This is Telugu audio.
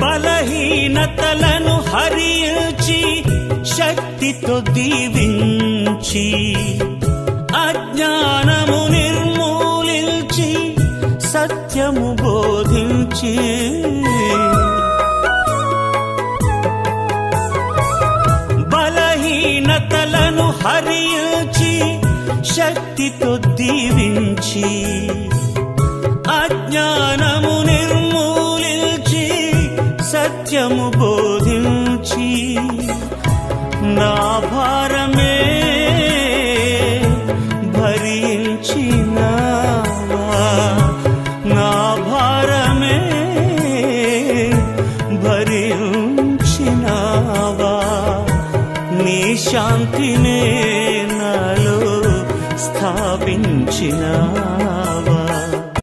బలహీనతలను హరించి శక్తితో దీవించి అజ్ఞానము నిర్మూలించి సత్యము బోధించి. బలహీనతలను హరించి శక్తితో దీవించి అజ్ఞానము సత్యము బోధించి నా భారమే భరించినా నా భారమే భరించినావా? నీ శాంతినే నాలో స్థాపించినా